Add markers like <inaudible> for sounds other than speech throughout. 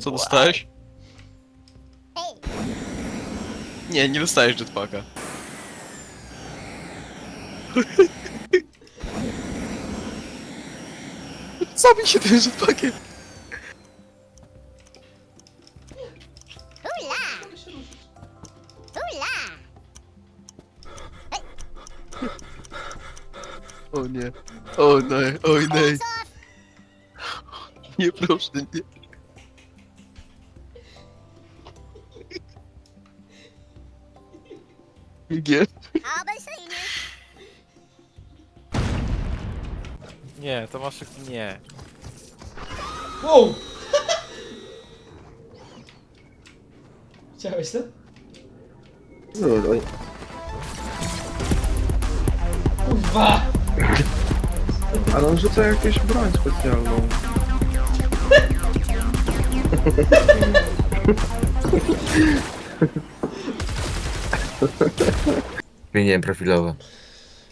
Co dostałeś? Nie, nie dostajesz jetpacka. Zabij się tym jetpackiem. O nie. O nie, oj nie. Nie proszę, nie. Nie. Nie, to masz... Nie. Wow! <laughs> Chciałeś to? Kurwa! Ale on rzuca jakąś broń specjalną. <laughs> Zmieniłem profilowe.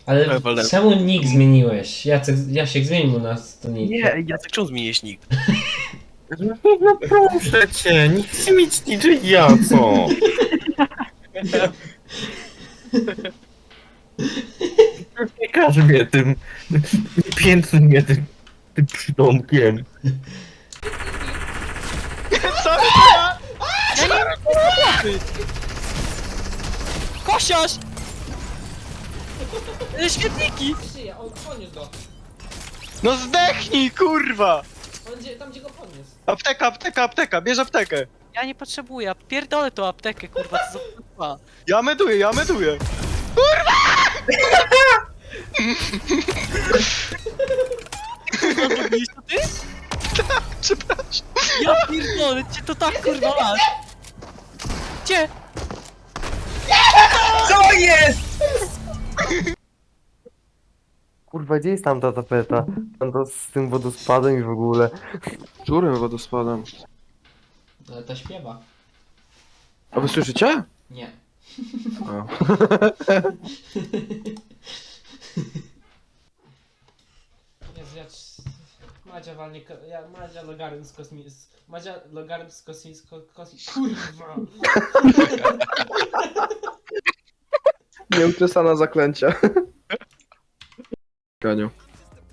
Ale czemu nick zmieniłeś? Jacek, Jasiek zmienił nas to nick. Nie, Jacek, czemu zmieniłeś nick? <laughs> No proszę cię, nie chcę mieć niczego ja, co? <laughs> Nie każ mnie tym, nie piętnuj mnie tym, tym przydomkiem. Kosiarz! E, Świetniki! On go. No zdechnij, kurwa! On gdzie, tam gdzie go podniósł. Apteka, apteka, apteka, bierz aptekę. Ja nie potrzebuję, pierdolę tą aptekę, kurwa, co za kurwa. Ja meduję, ja meduję. Kurwa, zrobiłeś to ty? Przepraszam. Ja pierdolę, cię to tak kurwa masz. Gdzie? <laughs> Co jest? Kurwa, gdzie jest tam ta tapeta? Tam to z tym wodospadem i w ogóle. Którym wodospadem? Ale ta śpiewa. A wy słyszycie? Nie. A. <laughs> Jezu, ja... c- Madzia walnie... ko- Ja, Madzia logarytm z kosmi... z- Madzia logarytm z kosmi... z ko- kosmi... Kurwa! Nieuczesana zaklęcia. Ganiu.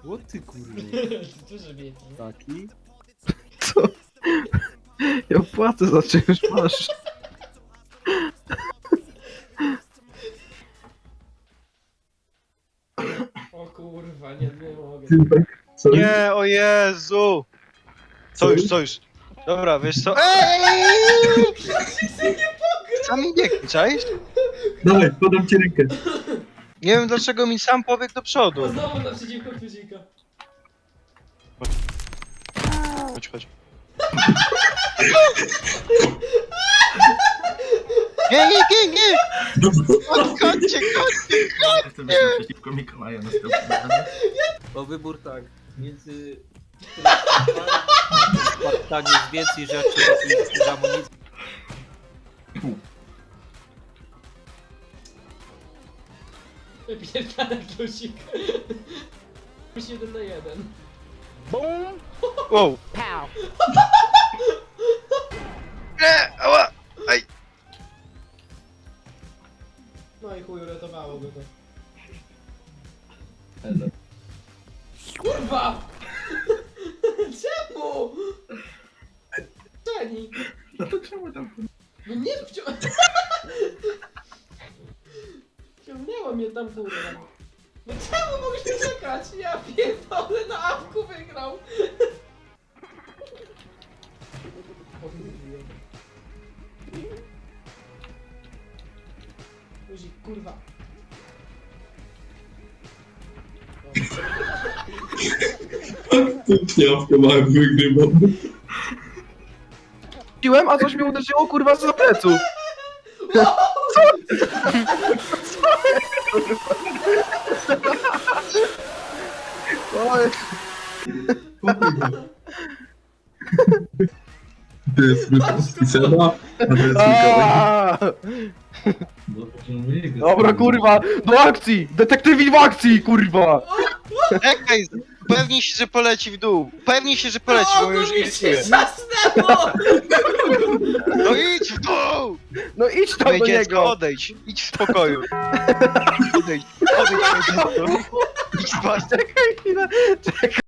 O ty kurwa. <laughs> Duży wietr. Taki? Co? Ja płacę za czymś, masz. O kurwa, nie, nie mogę. Nie, o Jezu! Co już, co już? Dobra, wiesz co? Eee! Sam mi biegnie, czaisz? Dawaj, podam ci rękę. Nie wiem dlaczego mi sam pobiegł do przodu. znowu naprzeciwko Kuzika. Chodź, chodź. Nie, nie, nie, nie! Chodźcie, chodźcie! Chcę być naprzeciwko Mikołaja następnym razem. Bo wybór tak, między tak jest więcej rzeczy niż amunicji. Wypierdala Kuzik. Musi jeden na jeden. Wow! Nie, ała! Aj! No i chuj, uratowało go to. Kurwa! Czemu? No to czemu tam No nie wcią... Ciągnęło mnie tam kurwa. No czemu mogliśmy czekać? Ja pierdolę na awku wygrał. Kurwa. Guzik, kurwa. Jawkę małem wygrywam. Piłem, a coś mnie uderzyło kurwa z pleców. Co? To jest Rukowski Seba, a to jest Mikołaj. aaa! To mojego Dobra kurwa, do akcji! Detektywi w akcji kurwa! Czekaj! Upewnij się, że poleci w dół. Upewnij się, że poleci, bo o, już mi się irytuje. zasnęło! No idź w dół! No idź tam Moje do dziecko, niego! odejdź. Idź w spokoju. Odejdź, odejdź moje dziecko. Idź spać. Czekaj chwilę, czekaj.